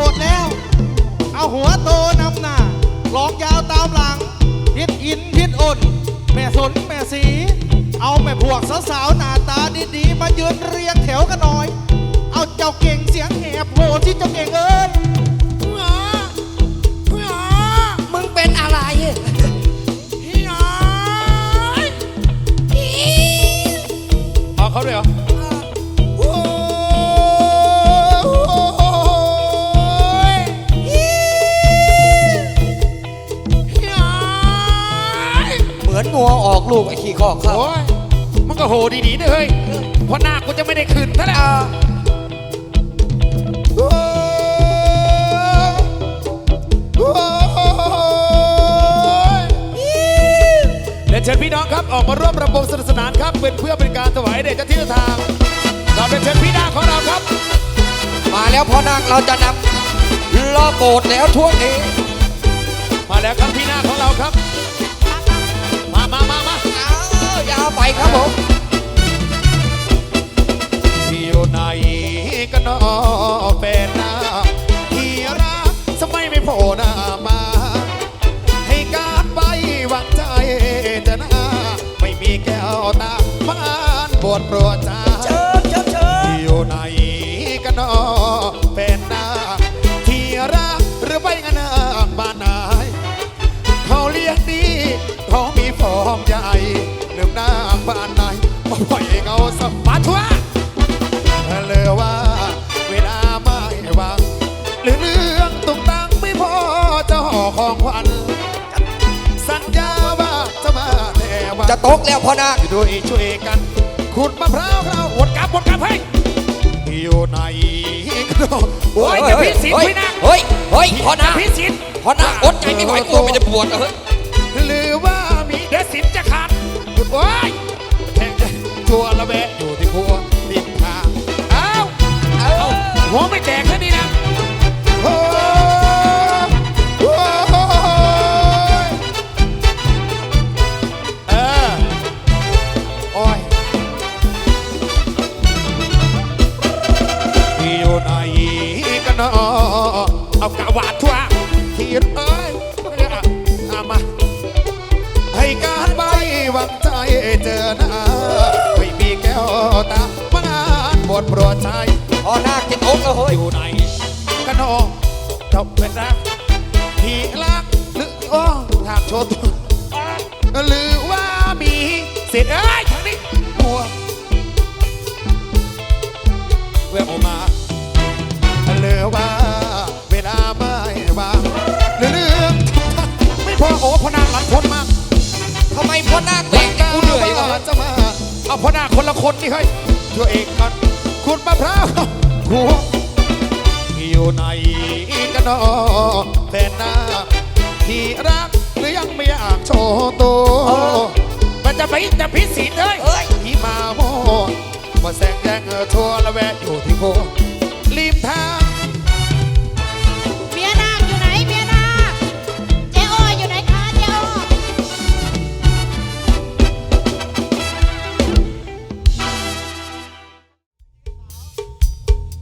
บทแล้ว เอาหัวโตนำหน้าลองยาวตามหลัง ทิศอินทิศอ่นแม่สนแม่สี เอาแม่พวกสาวๆหน้าตาดีๆ มายืนเรียงแถวกันหน่อย เอาเจ้าเก่งเสียงแหบโหที่เจ้าเก่งเอ้ยมึงเป็นอะไรเอาเขาด้วยเหรอ มือนงัวออกลูกไอ้ขี้คอกเข้าโอ้ยมันก็โหดีๆด้วยเฮ้ยเพราะหน้ากูจะไม่ได้คืนซะแล้วเรียนเชิญพี่น้องครับออกมาร่วมรำวงสนุกสนานครับเป็นเพื่อเป็นการถวายเดชเจ้าที่เจ้าทางเราเรียนเชิญพี่น้าของเราครับ มาแล้วพ่อนาคเราจะนำล้อโบสถ์แล้วช่วงนี้ มาแล้วครับพี่น้าของเราครับาวไปครับผมที่อยู่ไหนกันนอเป็นหน้าที่รักทำไมไม่โผล่หน้ามา ให้การไปวางใจจะหน้าไม่มีแก้วตาบ้านปวดปวดใจ สมาทัวเลยว่า เวลาไม่วางหรือเรื่องตุกตังไม่พอจะห่อของขวัญสัญญาว่าจะมาแต่ว่าจะตกแล้วพ่อนาคอยู่ด้วยช่วยกันขุดมะพร้าวเราวดกลับวดกลับให้อยู่ไหนกันเนอะโอ้ยจะพิสิทธิ์เฮ้ยพี่นะเฮ้ยเฮ้ยพ่อนาคพิสิทธิ์พ่อนาคอดใจไม่ไหวกลัวมันจะปวดเฮ้ยหรือว่ามีเดยวสินจะขาดโอ้ยแทงใจ ชัวละแวะอยู่ที่ครัวริมทางเอ้าเอ้าหัวไม่แตกแล้วนี่นะโอ้โอ้ยเออโอ้ยที่อยู่ไหนกันเนาะเอากะวาดทั่วที่เอ้ยเอามาให้การใบหวังใจเจอหน้าไม่มีแก้ว ตามางานบทโปรดใจพ่อนาคจะตกแล้วเฮ้ยอยู่ไหนกันเนาะเจ้าเป็นรักที่รักหรืออ้อทางโชว์ตัวหรือว่ามีเศษเอ้ยทางนี้หัวเวลออกมาเหลือว่าเวลาไม่ว่างหรือเรื่องไม่พอโอ้พนางหลังคนมากทำไมพ่อนาคแบกให้กูเหนื่อยว่ะจะมา เอาพนางคนละคนนี่เฮ้ยช่วยเองกันคุณมะพร้าวหัวอยู่ไหนกันเนาะแฟนหน้าที่รักหรือยังไม่อยากโชว์ตัวมันจะไปจะพิสิทธิ์เลยเฮ้ยที่มาโมมาแสงแดงเออทัวละแวะอยู่ที่โพริมทาง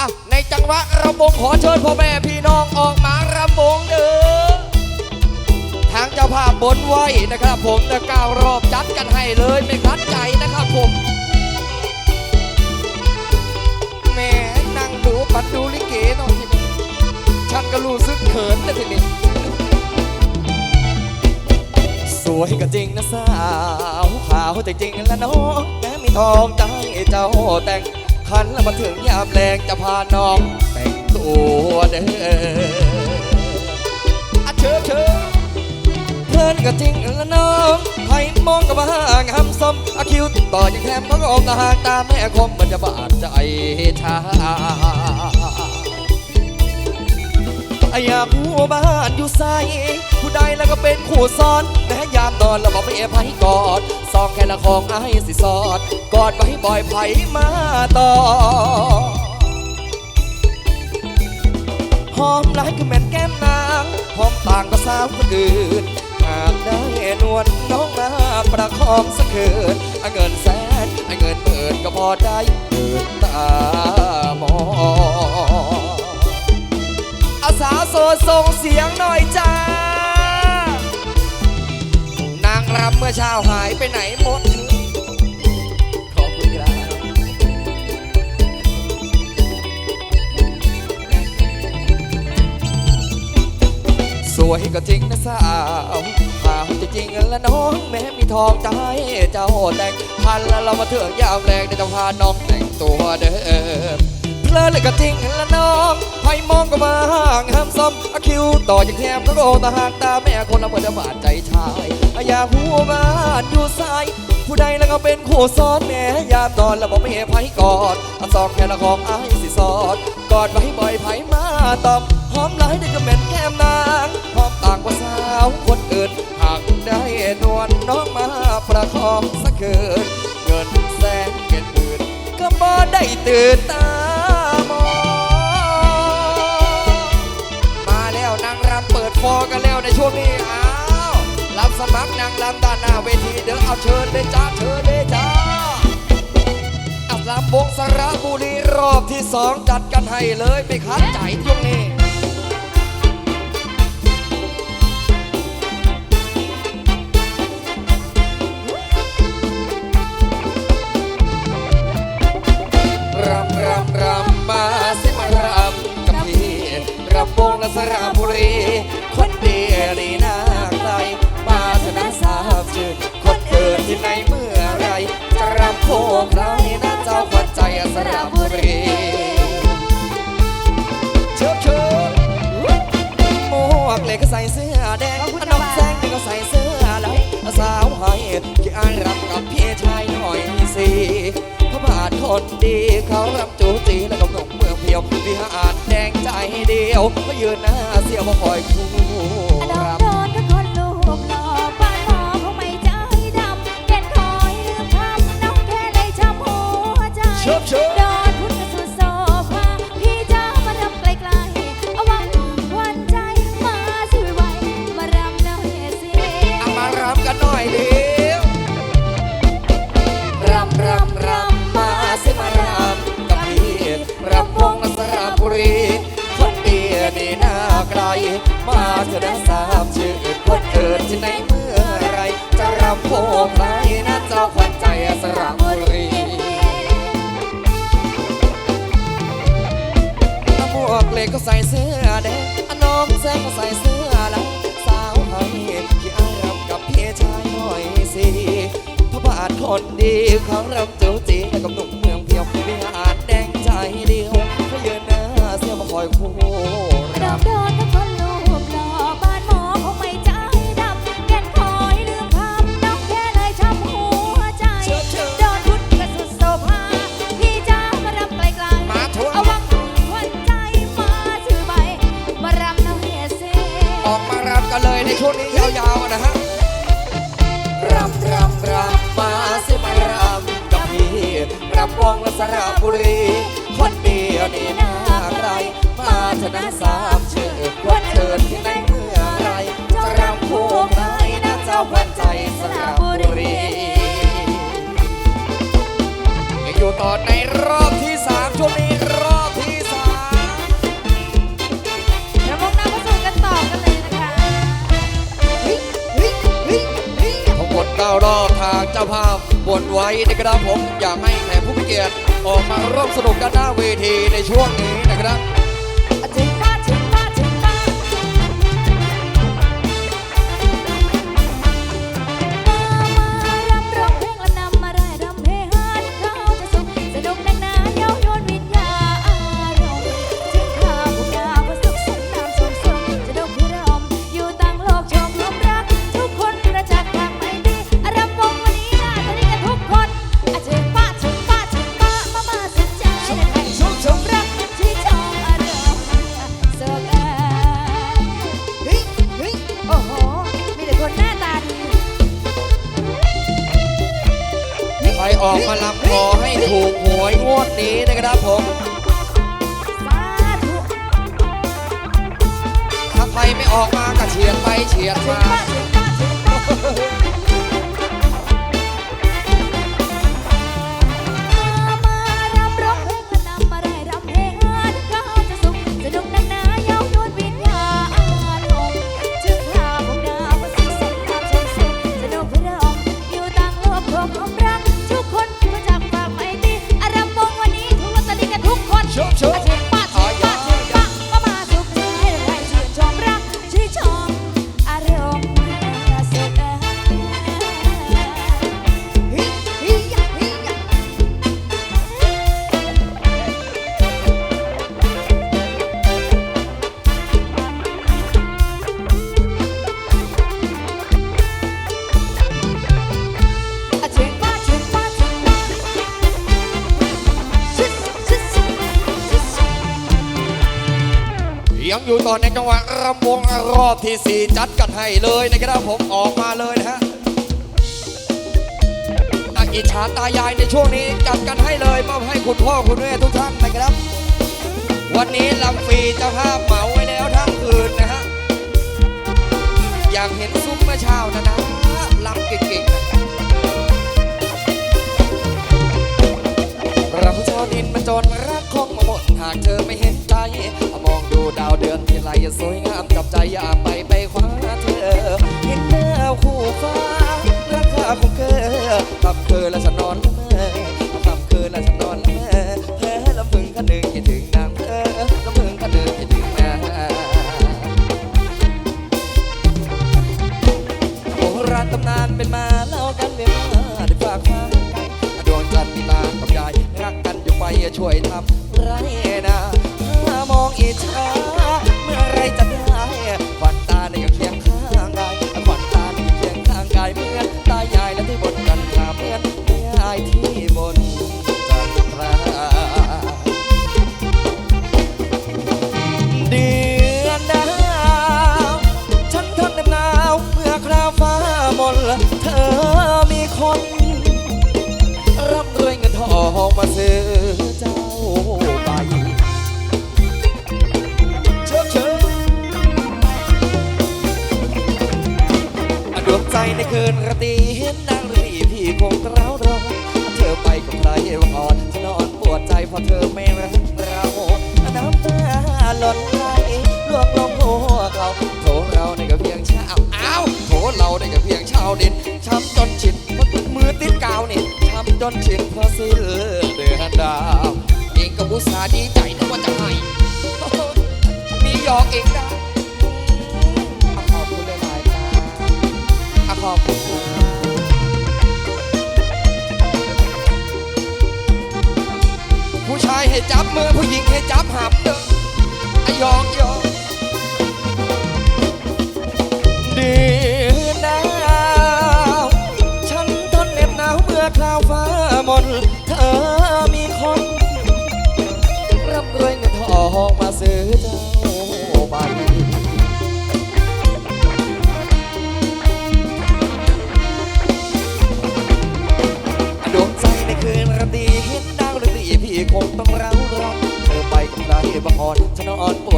อะในจังหวะรำวงขอเชิญพ่อแม่พี่น้องออกมารำวงเด้อทางเจ้าภาพบนไว้นะครับ ผมนะก้าวรอบจัดกันให้เลยไม่คัดใจนะครับผมแม่นั่งดูปัดดูลิเกหน่อยทีนี้ฉันก็รู้สึกเขินนะทีนี้สวยก็จริงนะสาวขาวแต่จริงแล้วน้องแม้มีทองใจเจ้าแต่ง ขันแล้วมาถึงยามแรงจะพาน้องแต่งตัวเด้ออาเชิญเชิญเพื่อนก็จริงแล้วน้องให้มองกับห่างหำซ้ำอาคิวต่อยังแถมเขาก็ออกตาหางตาแม่คมมันจะบาดใจชา อยากหัวบ้านอยู่ใสผู้ใดแล้วก็เป็นคู่ซ้อนแม้ยามนอนแล้วบอกไม่เอภัยกอดซองแค่ละของไอ้ายสิสอด กอดไว้บ่อยไผมาต่อหอมหลายคือแม่นแก้มนางหอมต่างก็สาวคนอื่นหากได้นวลน้องมาประคองสักคืนเอาเงินแสนเอาเงินหมื่นก็พอได้เดินตา ส่งเสียงหน่อยจ้า นางรำเมื่อเช้าหายไปไหนหมดขอบคุณครับสวยก็จริงนะสาวหาวจะจริงและน้องแม้มีทองใจเจ้าแต่งพันแล้วเรามาเถื่องยามแรงเดี๋ยวจพาน้องแต่งตัวเดิม เลินเลยก็จริงแล้วน้องใครมองก็มาห่างห้ามซ้ำอคิวต่อจากแคมก็โกตาหางตาแม่คนละเมื่อบาดใจชายอยาหัวบ้านอยู่สายผู้ใดแล้วก็เป็นคู่ซ้อนแม่ยามตอนแล้วบอกไม่ให้ไผกอดอันสองแค่ละของอ้ายสิสอดกอดไว้บ่อยไผมาตอบหอมหลายได้ก็เหม็นแก้มนางหอมต่างกว่าสาวคนอื่นหากได้นวลน้องมาประคองสักคืนเงินแสนเงินหมื่นก็บ่ได้ตื่นตา ฟอร์กันแล้วในช่วงนี้อ้าวรับสมัครนางรำด้านหน้าเวทีเด้อเอาเชิญเลยจ้าเชิญเลยจ้าอัลำวงสระบุรีรอบที่สองจัดกันให้เลยไม่คัดใจช่วงนี้ สระบุรีเชิญเชิญหมวกเหล็กก็ใส่เสื้อแดงน้องแซงนี่ก็ใส่เสื้อลายสาวไห้ที่อายรำกับพี่ชายหน่อยสิพระบาทคนดีเขารำจูจีแล้วก็หนุ่มเมืองเพียววิหารแดงใจเดียวมายืนหน้าเสียวมาคอยคู่ ชิบชบโดนพุทธสุดโซฟาพี่จ้ามารำไกลๆเอาวังควันใจมาช่วยไว้มารำหน่อยสิเอามารำกันหน่อยเดียวรำรำรำมาสิมารำกับพี่รำวงสระบุรีคนเดียวนี่น่าไกล มาเถอะนะสามชื่อคนเกิดที่ไหนเมื่อไร จะรำโพงไรนะเจ้าขวัญใจสระ เล็กก็ใส่เสื้อแดงอน้องแซงก็ใส่เสื้อลายสาวไทยที่อายรำกับพี่ชายหน่อยสิพระบาทคนดีเขารำจูจีแต่กับหนุ่มเมืองเพียววิหารแดงใจเดียวเขายืนหน้าเสียมาคอยคู่ ต่อในรอบที่สามช่วงนี้รอบที่สามเดี๋ยวมองหน้ามาสู่กันต่อกันเลยนะคะทั้งหมดเก้ารอบทางเจ้าภาพบนไว้นะครับผมอยากให้แขกผู้มีเกียรติออกมาร่วมสนุกกันหน้าเวทีในช่วงนี้นะครับ ยังอยู่ต่อในจังหวะรำวงรอบที่สี่จัดกันให้เลยนะครับผมออกมาเลยนะฮะอาอิจฉาตายายในช่วงนี้จัดกันให้เลยมอบให้คุณพ่อคุณแม่ทุกท่านนะครับ วันนี้ลำฟรีจ้าภาพเหมาไว้แล้วทั้งคืนนะฮะอยากเห็นซุ้มเมื่อเช้านะนะลำเก่งๆ สวยงามจับใจอยากไปไปคว้าเธอเห็นดาวคู่ฟ้าราคาของเธอทับเธอและฉันนอนละเมอทับเธอและฉันนอนละเมอแพ้ลำพึงกันหนึ่งคิดถึงนางเธอลำพึงกันหนึ่งคิดถึงนางโบราณตำนานเป็นมาเล่ากันเรียมาได้ฝากฟังกันดวงจันทร์มีตากับยายรักกันอยู่ไปช่วยทำไรนะถ้ามองอิจฉา คืนราตรีเห็นนางรีพี่คงเร้ารอเธอไปกับใครวังอ่อนฉันนอนปวดใจเพราะเธอไม่รักเราน้ำตาหล่นไหลลวงลงหัวเขาโถเราได้กับเพียงเช้าอ้าวโถเราได้กับเพียงเช้าดินช้ำจนชินเพราะมือติดกาวนี่ช้ำจนชินเพราะสิ้นเดือนดาวเองก็บุษาห์ดีใจนึกว่าจะให้มีหยอกเองได้ อบผู้ชายให้จับมือผู้หญิงให้จับหับเด้ออยองยอง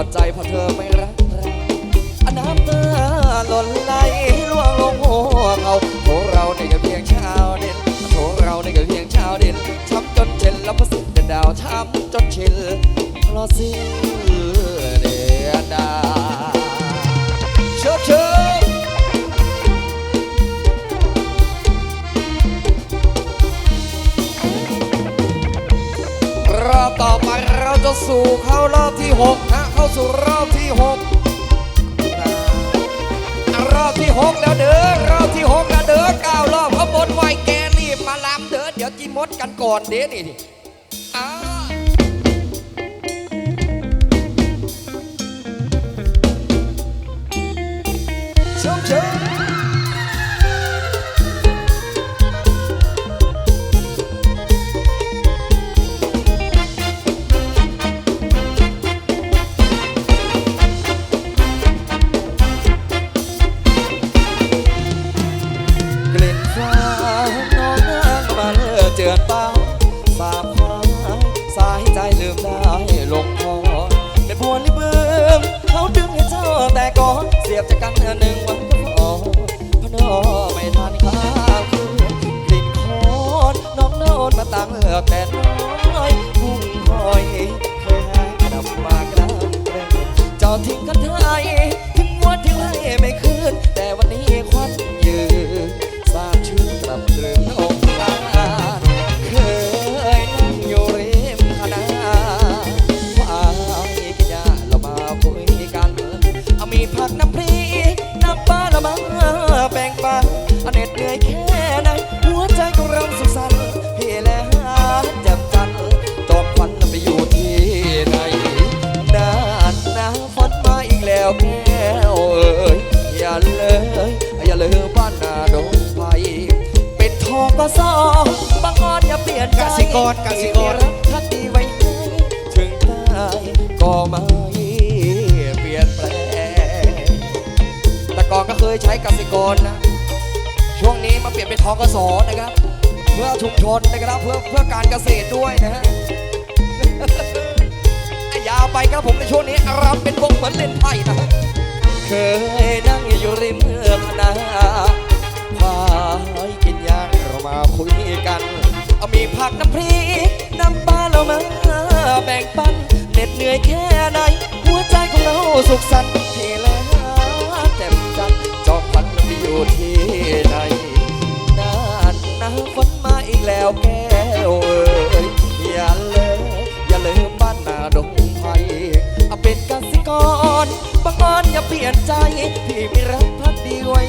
วดใจเพราะเธอไม่รักเราอน้ำตาหล่นไหลล่วงลงหัวเขาโถเราในก็เพียงช้าเด่นโถเราในก็เพียงช้าเด่นช้ำจนเช็นแล้วพระสิทธิ์เด่นดาวช้ำจนชินเพราะสิ้นเดือนดาเชิญเชิญรอบต่อไปเราจะสู่เข้ารอบที่หก เข้าสู่รอบที่หกรอบที่หกแล้วเด้อรอบที่หกแล้วเด้อเก้ารอบข้างบนไหวแกนี่มาลำเด้อเดี๋ยวกินมดกันก่อนเด้นี่ ม รกสิกรรักทักดีไว้ให้ถึงตายก็ไม่เปลี่ยนแปลงแต่ก่อนก็เคยใช้กสิกรนะ ช่วงนี้มาเปลี่ยนเป็นทกสนะครับ เพื่อชุมชนนะครับเพื่อเพื่อการเกษตรด้วยนะฮะยาวไปครับผมในช่วงนี้รำเป็นวงเหมือนเล่นไพ่นะฮะเคยนั่งอยู่ริมเมืองนา ผักน้ำพริกน้ำปลาเรามาแบ่งปันเหน็ดเหนื่อยแค่ไหนหัวใจของเราสุขสันต์ที่แล้วแจ่มจันทร์จอมพันธุ์ไปอยู่ที่ไหนนานนะฝนมาอีกแล้วแก้วเอ้ยอย่าเลยอย่าลืมบ้านนาดงไผ่เอาเป็นกสิกรบางอ้อนอย่าเปลี่ยนใจพี่มีรักพักดีไว้